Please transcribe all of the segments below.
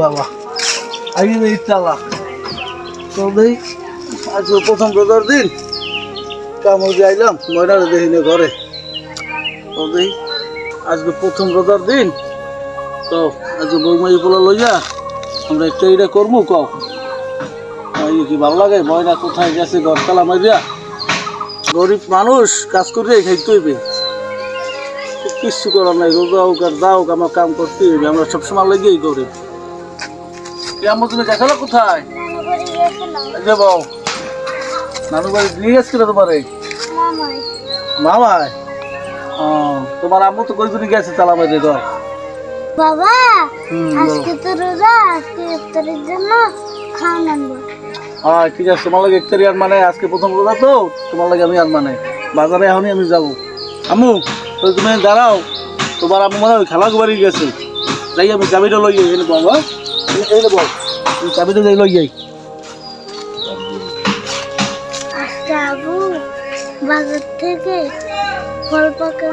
বাবা। আগে এই চালা তো দেই আজ প্রথম রোজার দিন। কামড়ে আইলাম, ময়নারে দেখি না ঘরে। তো আজকে প্রথম রোজার দিন। তো আজকে বৌমাই পোলা লইয়া, আমরা একটা এটা করব এই কি ভালো লাগে, ময়না কোথায় গেছে ঘর তালা মাইয়া গরিব মানুষ, কাজ করে খাইতে হইবে। কিচ্ছু করার নাই, রোজা হোক আর যা হোক, আমার কাম করতে হইবে। আমরা সবসময় লেগেই করি আমার তুমি দেখাল কোথায়? এই যে বউ। নানু বাড়ি নিয়ে গেছিল তোমারে? মামায়? ও তোমার আম্মু তো কই গেছে বাবা আজকে তো রোজা আজকে ইফতারের জন্য খাওয়ান আনব হ্যাঁ ঠিক আছে তোমার লাগে ইফতারি আর মানে আজকে প্রথম রোজা তো তোমার লাগে আমি আর মানে। বাজারে এখনই আমি যাব। আম্মু তো তুমি দাঁড়াও। তোমার আম্মু মানে খালা বাড়ি গেছে। যাই আমি চাবিটা লই বল হ্যাঁ? এই- নেব। তুমি চাবিটা যাই লই যাই। আবু বাজার থেকে ফল পাকা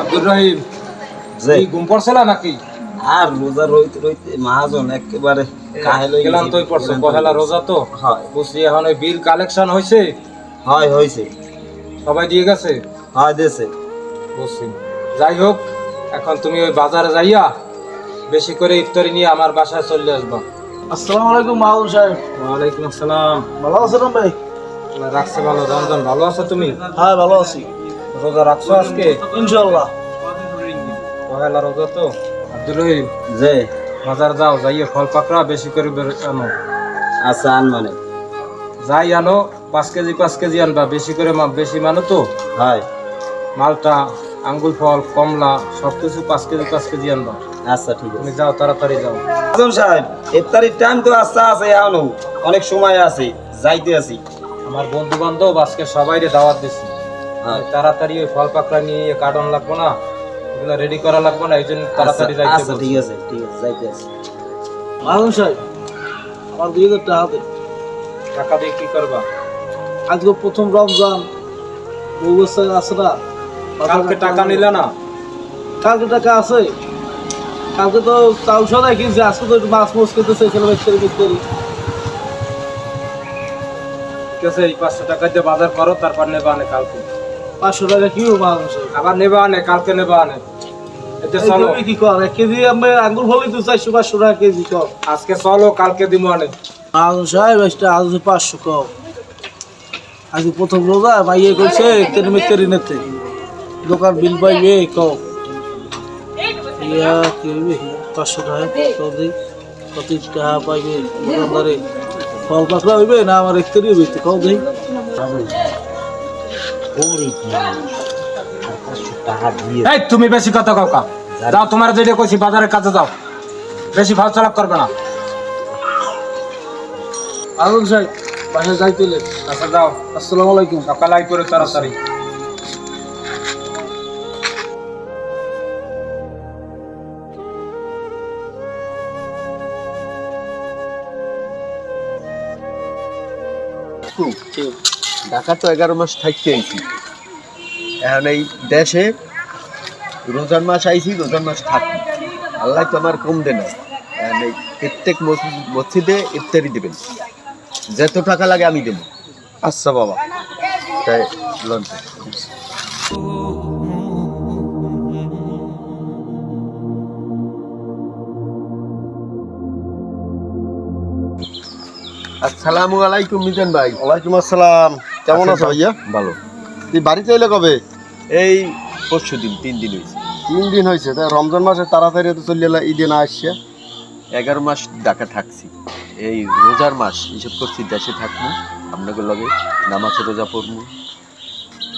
আব্দুর রহিম ঘুম পড়ছিল নাকি? আর রোজা রইতে রইতে মহাজন একেবারে কাহেল হয়ে গেলাম তুই পড়ছো পহেলা রোজা তো। হয়। বুঝছি এখন ওই বিল কালেকশন হয়েছে হয় হয়েছে সবাই দিয়ে গেছে? হয় দেশে বুঝছি। যাই হোক এখন তুমি ওই বাজারে যাইয়া বেশি করে ইফতারি নিয়ে আমার বাসায় চলে আসবা। আসসালামু আলাইকুম মাহুল সাহেব। ওয়ালাইকুম আসসালাম। ভালো আছেন ভাই? রাখছে ভালো রমজান ভালো আছো তুমি? হ্যাঁ ভালো আছি। রোজা রাখছো আজকে? ইনশাল্লাহ পহেলা রোজা তো। আব্দুর যে বাজার যাও যাইয়ে ফল পাকড়া বেশি করে আনো। আচ্ছা আন মানে। যাই আনো পাঁচ কেজি পাঁচ কেজি আনবা। বেশি করে বেশি মানো তো? হয়। মালটা আঙ্গুল ফল কমলা সব কিছু পাঁচ কেজি পাঁচ কেজি আনবা। আচ্ছা ঠিক তুমি আছে যাও তাড়াতাড়ি যাও। মহাজন সাহেব ইফতারির টাইম তো আস্তে আছে এখনও অনেক সময় আছে যাইতে আছি। আমার বন্ধু বান্ধব আজকে সবাইরে দাওয়াত দিছি। হ্যাঁ। তাড়াতাড়ি ওই ফল পাকড়া নিয়ে কার্টন লাগবো না? এগুলো রেডি করা লাগবো না এই জন্য তাড়াতাড়ি আচ্ছা, যাইতে আচ্ছা ঠিক আছে ঠিক আছে যাইতে আছি। মাহুল সাহেব আমার দুই হাজার টাকা টাকা দিয়ে কি করবা? আজকে প্রথম রমজান বউ আছে না কালকে টাকা নিলে না? কালকে টাকা আছে। কালকে তো চাল সদাই কিনছে আজকে তো মাছ খেতেছে এখানে বেচতে বেচতে ঠিক আছে এই পাঁচশো টাকা দিয়ে বাজার করো তারপর নেবা কালকে। পাঁচশো টাকা কি আবার নেবা আনে কালকে নেবা আনে। এতে চলো। কি কর এক কেজি আমি আঙ্গুর ফলই তো চারশো পাঁচশো টাকা কেজি আজকে চলো কালকে দিব আনে। সাহেব একটা পাঁচশো কম আজ প্রথম রোজা দোকান বিল পাইবে কম ইয়া পাঁচশো টাকা কত দিই কত টাকা পাইবে দোকানদারে। ফল পাকড়া হইবে না আমার একটারি হইবে কও দিই এই তুমি বেশি কথা কাউকা যাও তোমার যেটা কইছি বাজারের কাছে যাও। বেশি ভাব চালাক করবে না। আগুন সাহেব বাসায় যাইতে আচ্ছা যাও। আসসালামু আলাইকুম। সকাল আই করে তাড়াতাড়ি। ঢাকা তো এগারো মাস থাকতে আইছি এখন এই দেশে রোজার মাস আইছি, রোজার মাস থাকি আল্লাহ তো আমার কম দেন এখন এই প্রত্যেক মসজিদ- ইফতারি দেবেন। যত টাকা লাগে আমি দেবো। আচ্ছা বাবা। তাই লঞ্চ আসসালামু আলাইকুম মিজান ভাই। ওয়ালাইকুম আসসালাম। কেমন আছো ভাইয়া? ভালো। তুই বাড়িতে এলে কবে? এই পরশু দিন তিন দিন হয়েছে তিন দিন হয়েছে তাই রমজান মাসে তাড়াতাড়ি তো চলে এলা ঈদে না আসছে? এগারো মাস ঢাকা থাকছি। এই রোজার মাস হিসেব করছি দেশে থাকব আপনাকে লগে নামাজ রোজা পড়ব।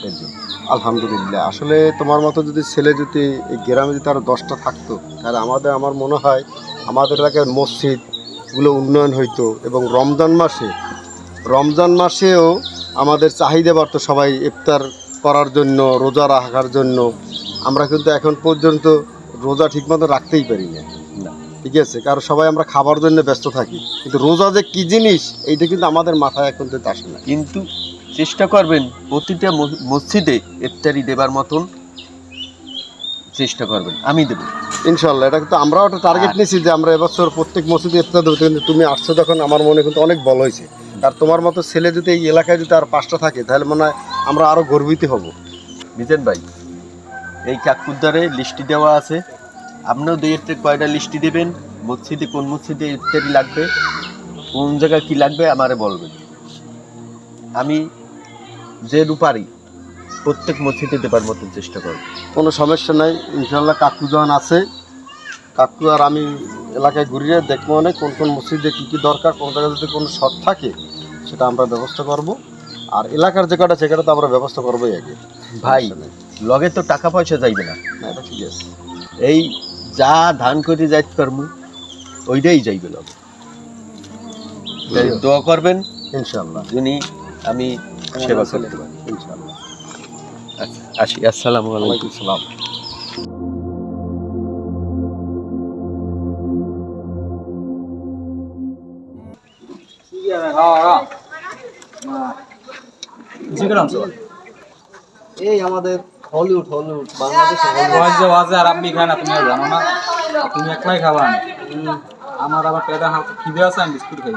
এর জন্য। আলহামদুলিল্লাহ। আসলে তোমার মতো যদি ছেলে যদি এই গ্রামে যদি আরও দশটা থাকতো তাহলে আমাদের আমার মনে হয় আমাদের এলাকার মসজিদগুলো উন্নয়ন হইতো এবং রমজান মাসে রমজান মাসেও আমাদের চাহিদা বাড়তো সবাই ইফতার করার জন্য রোজা রাখার জন্য। আমরা কিন্তু এখন পর্যন্ত রোজা ঠিকমতো রাখতেই পারি না। ঠিক আছে? কারণ সবাই আমরা খাবার জন্য ব্যস্ত থাকি। কিন্তু রোজা যে কী জিনিস এইটা কিন্তু আমাদের মাথায় এখন তো আসে না। কিন্তু চেষ্টা করবেন প্রতিটা মসজিদে ইফতারি দেবার মতন চেষ্টা করবেন। আমি দেবো। ইনশাল্লাহ এটা কিন্তু আমরাও একটা টার্গেট নিয়েছি যে আমরা এবছর প্রত্যেক মসজিদে ইফতার দেবো। কিন্তু তুমি আসছো যখন আমার মনে কিন্তু অনেক বল হয়েছে। আর তোমার মতো ছেলে যদি এই এলাকায় যদি আর পাঁচটা থাকে তাহলে মনে হয় আমরা আরও গর্বিত হব। মিজান ভাই এই কাকুদ্দারে লিস্টি দেওয়া আছে। আপনিও দুই একটা কয়টা লিস্টি দেবেন? মসজিদে কোন মসজিদে ইত্যাদি লাগবে? কোন জায়গায় কি লাগবে? আমারে বলবেন। আমি যে পারি প্রত্যেক মসজিদে দেবার মতন চেষ্টা করব। কোনো সমস্যা নাই ইনশাল্লাহ কাকু যখন আছে কাকু আর আমি এলাকায় ঘুরিয়ে দেখব অনেক কোন কোন মসজিদে কী কী দরকার কোন জায়গায় যদি কোনো শর্ট থাকে সেটা আমরা ব্যবস্থা করব। আর এলাকার যে কটা সেটা তো আমরা ব্যবস্থা করবোই আগে। ভাই লগে তো টাকা পয়সা যাইবে না। এটা ঠিক আছে। এই যা ধান করে যাইতে পারব ওইটাই যাইবে লগে। দোয়া করবেন ইনশাল্লাহ যিনি আমি সেবা করতে পারি। ইনশাল্লাহ আচ্ছা আসি। আসসালামু আলাইকুম। সালাম। এই আমাদের হলিউড হলিউড বাংলাদেশে ওয়াজে আর আপনি খায় না তুমি জানো না তুমি একলাই খাবা। আমার আবার পেটে হালকা খিদে আছে আমি বিস্কুট খাই।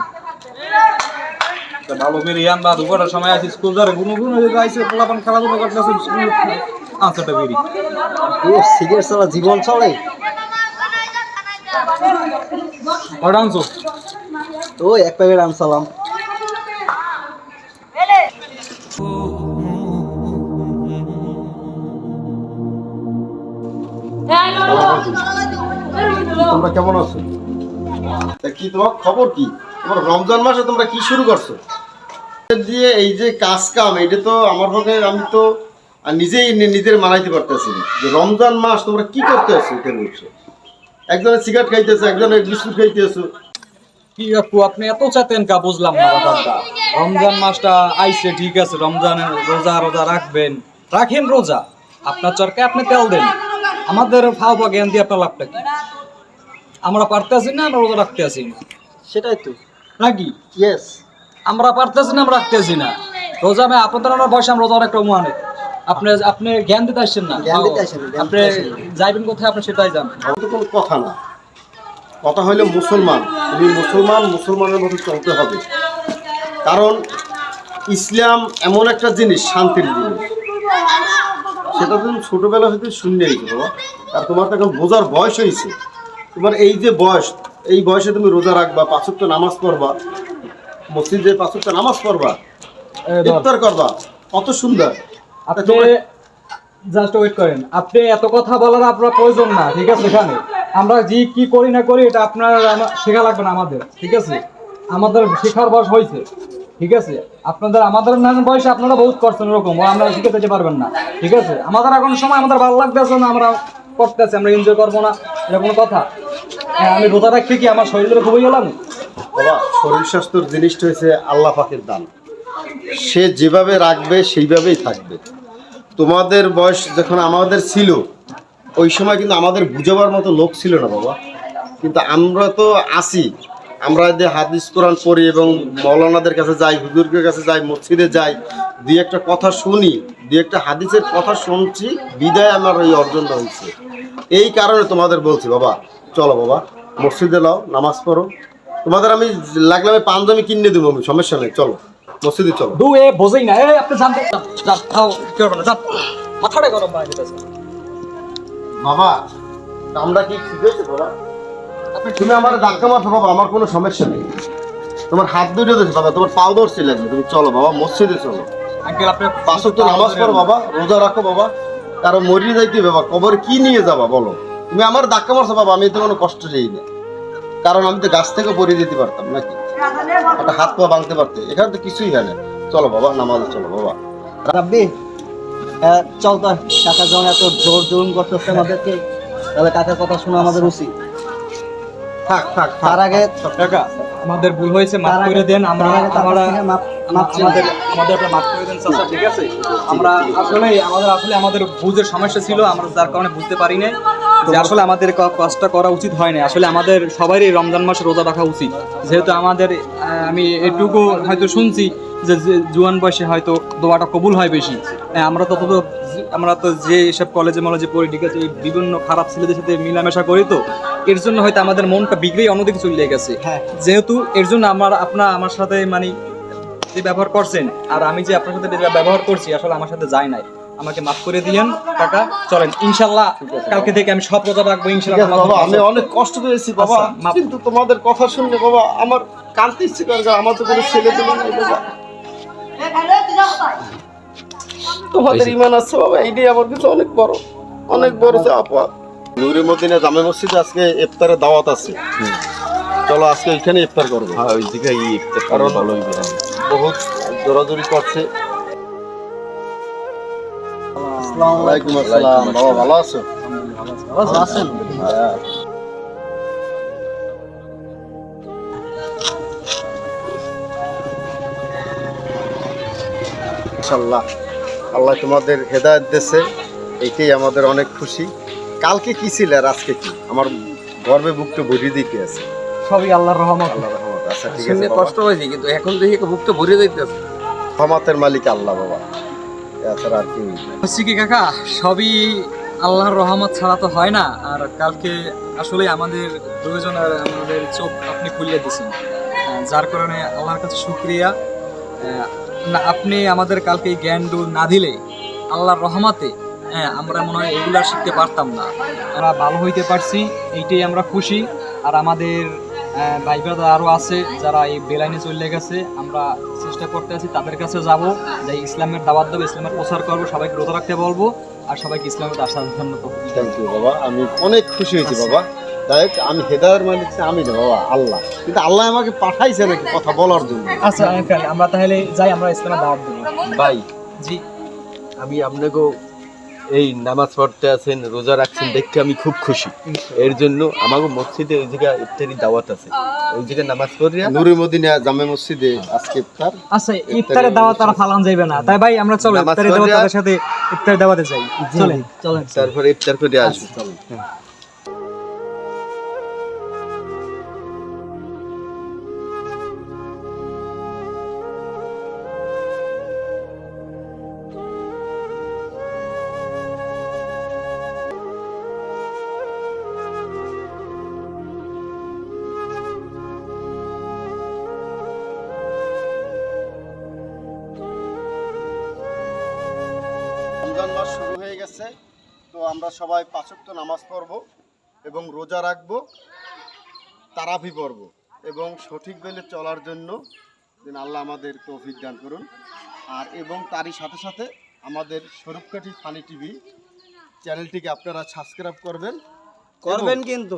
ভালো বা দুপুরের সময় আছি স্কুল ধরে গুনো গুনো যে আইসে পোলাপান খেলাধুলা করতেছে স্কুল আনসারটা বেরি সিগারেট ছাড়া জীবন চলে? আনছো? ওই এক প্যাকেট আনসালাম তোমরা কেমন আছো? তা কি, তোমার খবর কি? তোমার রমজান মাসে তোমরা কি শুরু করছ? দিয়ে এই যে কাজ কাম এটা তো আমার পক্ষে আমি তো নিজেই নিজের মানাইতে পারতেছি যে রমজান মাস তোমরা কি করতে আসছো এখানে বসে একজনে সিগারেট খাইতেছে, একজনে বিস্কুট খাইতেছো। কি আপু আপনি এত চাতেন কা বুঝলাম না ব্যাপারটা। রমজান মাসটা আইছে ঠিক আছে রমজানের রোজা রোজা রাখবেন। রাখেন রোজা। আপনার চরকে আপনি তেল দেন। আমাদের ফাও বা জ্ঞান দিয়ে আপনার লাভটা কি? আমরা পারতেছি না আমরা রোজা রাখতে আসি না? সেটাই তো। নাকি? ইয়েস আমরা পারতেছি না আমরা রাখতেছি না। রোজা আমি আপনাদের আমার বয়সে আমরা রোজা একটা মানে আপনি আপনি জ্ঞান দিতে আসছেন না? আপনি। যাইবেন কোথায় আপনি সেটাই জানেন। কোনো কথা না। কথা হইল মুসলমান। তুমি মুসলমান মুসলমানের মতো চলতে হবে। কারণ ইসলাম এমন একটা জিনিস শান্তির জিনিস। সেটা তুমি ছোটবেলা হইতে হয়েছে বাবা। আর তোমার তো এখন বোঝার বয়স হয়েছে তোমার এই যে বয়স এই বয়সে তুমি রোজা রাখবা পাঁচক্ত নামাজ পড়বা মসজিদে পাঁচক্ত নামাজ পড়বা ইফতার করবা কত সুন্দর। আপনি জাস্ট ওয়েট করেন। আপনি এত কথা বলার আপনার প্রয়োজন না ঠিক আছে এখানে। আমরা যে কি করি না করি, এটা আপনার শেখা লাগবে না আমাদের, ঠিক আছে? আমাদের শেখার বয়স হয়েছে, ঠিক আছে? আপনাদের, আমাদের নানান বয়সে আপনারা বহুত করছেন এরকম আমরা শিখে যেতে পারবেন না, ঠিক আছে? আমাদের এখন সময় আমাদের ভালো লাগতেছে না, আমরা করতেছি, আমরা এনজয় করব না, এটা কোনো কথা। হ্যাঁ আমি রোজা রাখছি কি আমার শরীরে খুবই গেলাম শরীর স্বাস্থ্যর জিনিসটা হয়েছে আল্লাহ পাকের দান। সে যেভাবে রাখবে সেইভাবেই থাকবে। তোমাদের বয়স যখন আমাদের ছিল ওই সময় কিন্তু আমাদের বুঝাবার মতো লোক ছিল না বাবা। কিন্তু আমরা তো আসি। আমরা যে হাদিস কোরআন পড়ি এবং মৌলানাদের কাছে যাই, হুজুরদের কাছে যাই, মসজিদে যাই, দুই একটা কথা শুনি, দুই একটা হাদিসের কথা শুনছি, বিদায় আমার এই অর্জনটা হয়েছে। এই কারণে তোমাদের বলছি বাবা, চলো বাবা, মসজিদে লাও নামাজ পড়ো। তোমাদের আমি লাগলে আমি পাঞ্জাবি কিনে দেবো আমি, সমস্যা নেই, চলো, মসজিদে চলো। দু না মাথাটা গরম বাইরে বাবা আমরা কি ঠিক বাবা তুমি আমার ধাক্কা মারছো বাবা আমার কোনো সমস্যা নেই। তোমার হাত দুটো বাবা তোমার পাও ধরছি লাগবে তুমি চলো বাবা মসজিদে চলো। আঙ্কেল আপনি পাঁচক তো নামাজ পড়ো বাবা রোজা রাখো বাবা কারও মরিয়ে যাইতে বাবা কবর কি নিয়ে যাবা বলো? তুমি আমার ধাক্কা মারছো বাবা আমি তো কোনো কষ্ট নেই। না কারণ আমি তো গাছ থেকে পড়ে যেতে পারতাম নাকি? একটা হাত পা ভাঙতে পারতে এখানে তো কিছুই হয় না। চলো বাবা নামাজে চলো বাবা। রাব্বি চল তো যখন এত জোর জুলুম করতেছে আমাদেরকে তাহলে কাকার কথা শোনা আমাদের উচিত। থাক থাক তার আগে কাকা আমাদের ভুল হয়েছে মাফ করে দেন আমরা আমরা আমাদের আমাদের আপনি মাফ করে দেন চাচা ঠিক আছে? আমরা আসলে আমাদের আসলে আমাদের বুঝের সমস্যা ছিল আমরা যার কারণে বুঝতে পারি নাই যে আসলে আমাদের কাজটা করা উচিত হয় না আসলে আমাদের সবারই রমজান মাসে রোজা রাখা উচিত। যেহেতু আমাদের আমি এটুকু হয়তো শুনছি যে জুয়ান বয়সে হয়তো দোয়াটা কবুল হয় বেশি। হ্যাঁ, আমরা তো তো আমরা তো যে সব কলেজে মলেজে পড়ি ঠিক আছে বিভিন্ন খারাপ ছেলেদের সাথে মিলামেশা করি তো এর জন্য হয়তো আমাদের মনটা বিগড়েই অন্যদিকে চলে গেছে। যেহেতু এর জন্য আমার আপনার আমার সাথে মানে যে ব্যবহার করছেন আর আমি যে আপনার সাথে ব্যবহার করছি আসলে আমার সাথে যায় নাই। আমাকে মাফ করে দিয়েন কাকা চলেন ইনশাল্লাহ কালকে থেকে আমি সব রোজা রাখব ইনশাল্লাহ বাবা আমি অনেক কষ্ট পেয়েছি বাবা। আচ্ছা, কিন্তু তোমাদের কথা শুনলে বাবা আমার কানতে ইচ্ছে করে আমার তো কোনো ছেলে পেলে বাবা। তোমাদের ইমান আছে বাবা এইটাই আমার কাছে অনেক বড় অনেক বড় চাপা নুরি মদিনা জামে মসজিদে আজকে ইফতারের দাওয়াত আছে। চলো আজকে এখানে ইফতার করব। হ্যাঁ ওই দিকে ইফতার কারণ ভালো হইবে। বহুত জোরাজুরি করছে। ওয়ালাইকুম আসসালাম। বাবা ভালো আছো। ভালো আছেন? হ্যাঁ। ইনশাল্লাহ। আল্লাহ তোমাদের হেদায়ত দিয়েছে এটাই আমাদের অনেক খুশি। কালকে কি ছিল আর আজকে কি? আমার গর্বে বুকটা ভরিয়ে দিতে আছে? সবই আল্লাহর রহমত। আল্লাহ রহমত আচ্ছা ঠিক আছে কষ্ট হয়েছে কিন্তু এখন দেখি বুকটা ভরে যাইতেছে রহমতের মালিক আল্লাহ বাবা। আর কেউ হচ্ছে কি কাকা সবই আল্লাহর রহমত ছাড়া তো হয় না আর কালকে আসলে আমাদের দুজনের আমাদের চোখ আপনি খুলিয়ে দিয়েছেন। যার কারণে আল্লাহর কাছে শুক্রিয়া। আপনি আমাদের কালকে জ্ঞান না দিলে আল্লাহর রহমাতে হ্যাঁ আমরা মনে হয় এগুলো শিখতে পারতাম না। আমরা ভালো হইতে পারছি এইটাই আমরা খুশি। আর আমাদের আহ, ভাই ব্রাদার আরও আছে যারা এই বেলাইনে চলে গেছে আমরা চেষ্টা করতে আছি তাদের কাছে যাব যে ইসলামের দাওয়াত দেবো ইসলামের প্রচার করব সবাইকে রোজা রাখতে বলব আর সবাইকে ইসলামের আসার জন্য থ্যাংক ইউ বাবা। আমি অনেক খুশি হয়েছি বাবা। যাই হোক, আমি হেদায়ের মালিক আমি না বাবা আল্লাহ। কিন্তু আল্লাহ আমাকে পাঠাইছে নাকি কথা বলার জন্য? আচ্ছা আঙ্কেল আমরা তাহলে যাই আমরা ইসলামের দাওয়াত দেবো। ভাই জি। আমি আপনাকে এই নামাজ পড়তে আছেন রোজা রাখছেন দেখতে আমি খুব খুশি। এর জন্য আমাকে মসজিদে ওই জায়গায় ইফতারি দাওয়াত আছে। ওই জায়গায় নামাজ পড়িয়া নুরি মদিনা জামে মসজিদে আজকে ইফতার। আচ্ছা ইফতারের দাওয়াত তারা ফালান যাইবে না। তাই ভাই আমরা চলো নামাজ ইফতারের দাওয়াত সাথে ইফতারের দাওয়াতে যাই। চলেন চলেন। তারপরে ইফতার করে আসব রমজান মাস শুরু হয়ে গেছে তো আমরা সবাই পাঁচক্ত নামাজ পড়ব এবং রোজা রাখব তারাফি পড়ব এবং সঠিক বেলে চলার জন্য যেন আল্লাহ আমাদের তৌফিক দান করুন। আর এবং তারই সাথে সাথে আমাদের স্বরূপকাঠি ফানি টিভি চ্যানেলটিকে আপনারা সাবস্ক্রাইব করবেন। করবেন কিন্তু।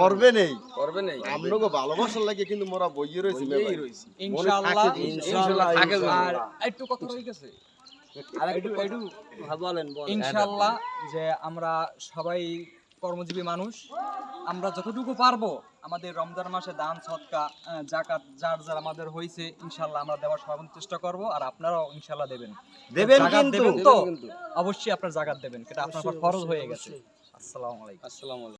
করবেন এই। আপনাকে ভালোবাসার লাগে কিন্তু মোরা বইয়ে রয়েছি ইনশাআল্লাহ ইনশাআল্লাহ আর একটু কথা হয়ে গেছে। ইনশাআল্লাহ যে আমরা সবাই কর্মজীবী মানুষ আমরা যতটুকু পারব আমাদের রমজান মাসে দান সৎকা জাকাত যার যার আমাদের হয়েছে ইনশাল্লাহ আমরা দেওয়ার সর্বোচ্চ চেষ্টা করব আর আপনারাও ইনশাল্লাহ দেবেন। দেবেন কিন্তু। অবশ্যই আপনার জাকাত দেবেন এটা আপনার ফরজ হয়ে গেছে। আসসালামু আলাইকুম। আসসালামু আলাইকুম।